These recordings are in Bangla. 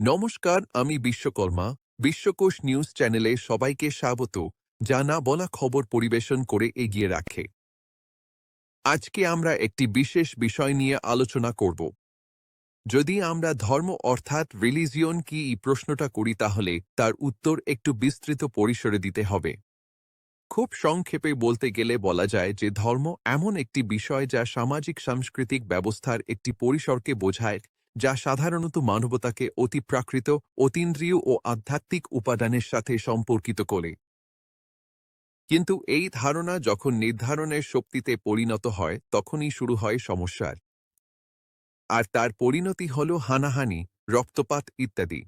নমস্কার, আমি বিশ্বকর্মা, বিশ্বকোষ নিউজ চ্যানেলে সবাইকে স্বাগত। যা না বলা খবর পরিবেশন করে এগিয়ে রাখে। আজকে আমরা একটি বিশেষ বিষয় নিয়ে আলোচনা করব। যদি আমরা ধর্ম অর্থাৎ রিলিজিয়ন কি এই প্রশ্নটা করি তাহলে তার উত্তর একটু বিস্তৃত পরিসরে দিতে হবে। খুব সংক্ষেপে বলতে গেলে বলা যায় যে ধর্ম এমন একটি বিষয় যা সামাজিক সাংস্কৃতিক ব্যবস্থার একটি পরিসরকে বোঝায় যা সাধারণত মানবতাকে অতিপ্রাকৃত, অতীন্দ্রিয় ও আধ্যাত্মিক উপাদানের সাথে সম্পর্কিত করে। কিন্তু এই ধারণা যখন নির্ধারণের শক্তিতে পরিণত হয়, তখনই শুরু হয় সমস্যার। আর তার পরিণতি হল হানাহানি, রক্তপাত ইত্যাদি।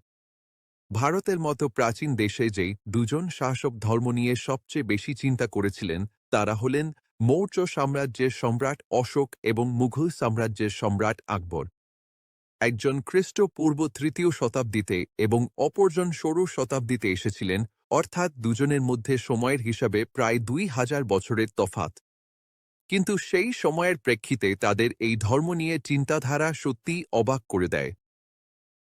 ভারতের মতো প্রাচীন দেশে যে দুজন শাসক ধর্ম নিয়ে সবচেয়ে বেশি চিন্তা করেছিলেন, তারা হলেন মৌর্য সাম্রাজ্যের সম্রাট অশোক এবং মুঘল সাম্রাজ্যের সম্রাট আকবর। একজন খ্রিস্টপূর্ব তৃতীয় শতাব্দীতে এবং অপরজন ষোড়শ শতাব্দীতে এসেছিলেন, অর্থাৎ দুজনের মধ্যে সময়ের হিসাবে প্রায় দুই হাজার বছরের তফাত কিন্তু সেই সময়ের প্রেক্ষিতে তাদের এই ধর্ম নিয়ে চিন্তাধারা সত্যিই অবাক করে দেয়।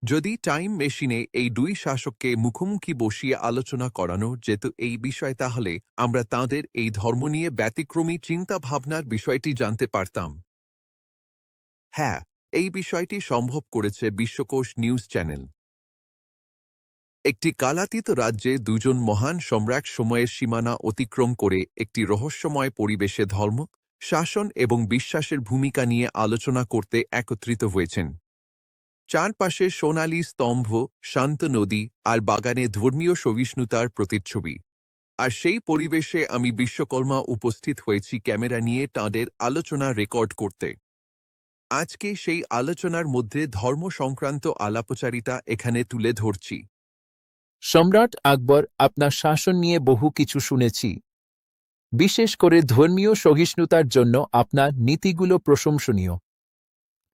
যদি টাইম মেশিনে এই দুই শাসককে মুখোমুখি বসিয়ে আলোচনা করানো যেত এই বিষয়, তাহলে আমরা তাদের এই ধর্ম নিয়ে ব্যতিক্রমী চিন্তাভাবনার বিষয়টি জানতে পারতাম। হ্যাঁ এই বিষয়টি সম্ভব করেছে বিশ্বকোষ নিউজ চ্যানেল। একটি কালাতীত রাজ্যে দুজন মহান সম্রাট সময়ের সীমানা অতিক্রম করে একটি রহস্যময় পরিবেশে ধর্ম, শাসন এবং বিশ্বাসের ভূমিকা নিয়ে আলোচনা করতে একত্রিত হয়েছেন। চারপাশে সোনালি স্তম্ভ, শান্ত নদী আর বাগানে ধর্মীয় সহিষ্ণুতার প্রতিচ্ছবি। আর সেই পরিবেশে আমি বিশ্বকর্মা উপস্থিত হয়েছি ক্যামেরা নিয়ে তাঁদের আলোচনা রেকর্ড করতে। আজকে সেই আলোচনার মধ্যে ধর্ম সংক্রান্ত আলাপচারিতা এখানে তুলে ধরছি। সম্রাট আকবর আপনার শাসন নিয়ে বহু কিছু শুনেছি। বিশেষ করে ধর্মীয় সহিষ্ণুতার জন্য আপনার নীতিগুলো প্রশংসনীয়।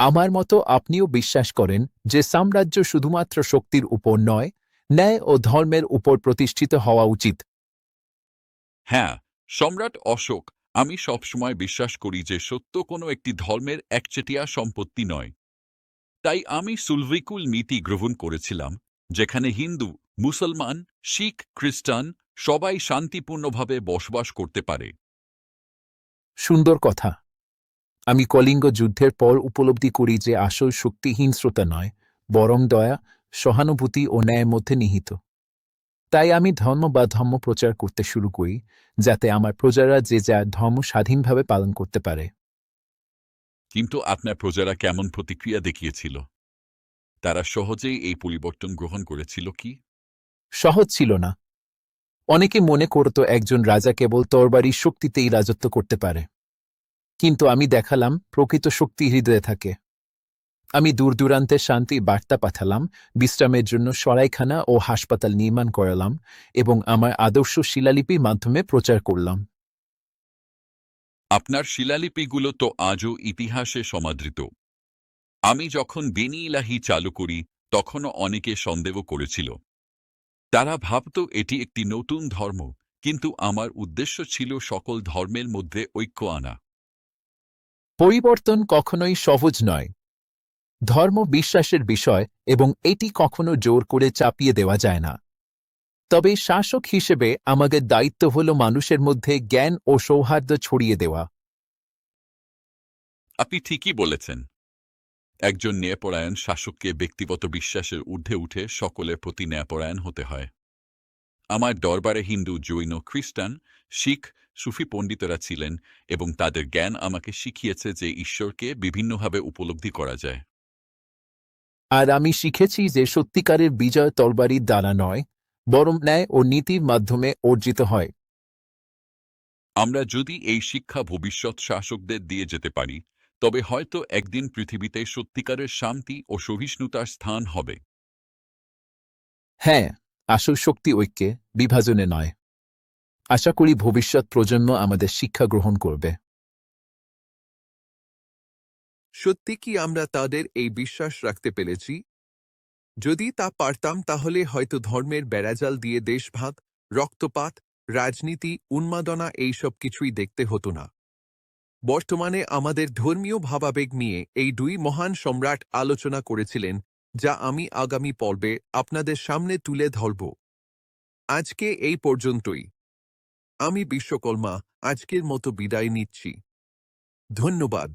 আমার মতো আপনিও বিশ্বাস করেন যে সাম্রাজ্য শুধুমাত্র শক্তির উপর নয়, ন্যায় ও ধর্মের উপর প্রতিষ্ঠিত হওয়া উচিত। হ্যাঁ সম্রাট অশোক আমি সবসময় বিশ্বাস করি যে সত্য কোনো একটি ধর্মের একচেটিয়া সম্পত্তি নয়। তাই আমি সুলভিকুল নীতি গ্রহণ করেছিলাম, যেখানে হিন্দু, মুসলমান, শিখ, খ্রিস্টান সবাই শান্তিপূর্ণভাবে বসবাস করতে পারে। সুন্দর কথা। আমি কলিঙ্গ যুদ্ধের পর উপলব্ধি করি যে আসল শক্তি হিংস্রতা নয়, বরং দয়া, সহানুভূতি ও ন্যায়ের মধ্যে নিহিত। তাই আমি ধর্ম বা ধর্ম প্রচার করতে শুরু করি যাতে আমার প্রজারা যে যা ধর্ম স্বাধীনভাবে পালন করতে পারে। কিন্তু আপনার প্রজারা কেমন প্রতিক্রিয়া দেখিয়েছিল? তারা সহজেই এই পরিবর্তন গ্রহণ করেছিল কি? সহজ ছিল না। অনেকে মনে করত একজন রাজা কেবল তরবারির শক্তিতেই রাজত্ব করতে পারে। কিন্তু আমি দেখালাম প্রকৃত শক্তি হৃদয়ে থাকে। আমি দূরদূরান্তে শান্তি বার্তা পাঠালাম বিশ্রামের জন্য সরাইখানা ও হাসপাতাল নির্মাণ করালাম এবং আমার আদর্শ শিলালিপির মাধ্যমে প্রচার করলাম। আপনার শিলালিপিগুলো তো আজও ইতিহাসে সমাদৃত। আমি যখন বেনি ইলাহি চালু করি তখনও অনেকে সন্দেহ করেছিল। তারা ভাবত এটি একটি নতুন ধর্ম কিন্তু আমার উদ্দেশ্য ছিল সকল ধর্মের মধ্যে ঐক্য আনা। পরিবর্তন কখনোই সহজ নয়। ধর্ম বিশ্বাসের বিষয় এবং এটি কখনো জোর করে চাপিয়ে দেওয়া যায় না। তবে শাসক হিসেবে আমাদের দায়িত্ব হল মানুষের মধ্যে জ্ঞান ও সৌহার্দ্য ছড়িয়ে দেওয়া। আপনি ঠিকই বলেছেন। একজন ন্যায়পরায়ণ শাসককে ব্যক্তিগত বিশ্বাসের ঊর্ধ্বে উঠে সকলের প্রতি ন্যায়পরায়ণ হতে হয়। আমার দরবারে হিন্দু, জৈন, খ্রিস্টান, শিখ, সুফি পণ্ডিতরা ছিলেন এবং তাদের জ্ঞান আমাকে শিখিয়েছে যে ঈশ্বরকে বিভিন্নভাবে উপলব্ধি করা যায়। আর আমি শিখেছি যে সত্যিকারের বিজয় তরবারির দ্বারা নয় বরং ন্যায় ও নীতির মাধ্যমে অর্জিত হয়। আমরা যদি এই শিক্ষা ভবিষ্যৎ শাসকদের দিয়ে যেতে পারি তবে হয়তো একদিন পৃথিবীতে সত্যিকারের শান্তি ও সহিষ্ণুতার স্থান হবে। হ্যাঁ আসল শক্তি ঐক্যে বিভাজনে নয়। আশা করি ভবিষ্যৎ প্রজন্ম আমাদের শিক্ষা গ্রহণ করবে। সত্যি কি আমরা তাদের এই বিশ্বাস রাখতে পেরেছি? যদি তা পারতাম তাহলে হয়তো ধর্মের বেড়াজাল দিয়ে দেশভাগ, রক্তপাত, রাজনীতি, উন্মাদনা এইসব কিছুই দেখতে হতো না। বর্তমানে আমাদের ধর্মীয় ভাবাবেগ নিয়ে এই দুই মহান সম্রাট আলোচনা করেছিলেন, যা আমি আগামী পর্বে আপনাদের সামনে তুলে ধরব। আজকে এই পর্যন্তই। আমি বিশ্বকর্মা, আজকের মতো বিদায় নিচ্ছি। ধন্যবাদ।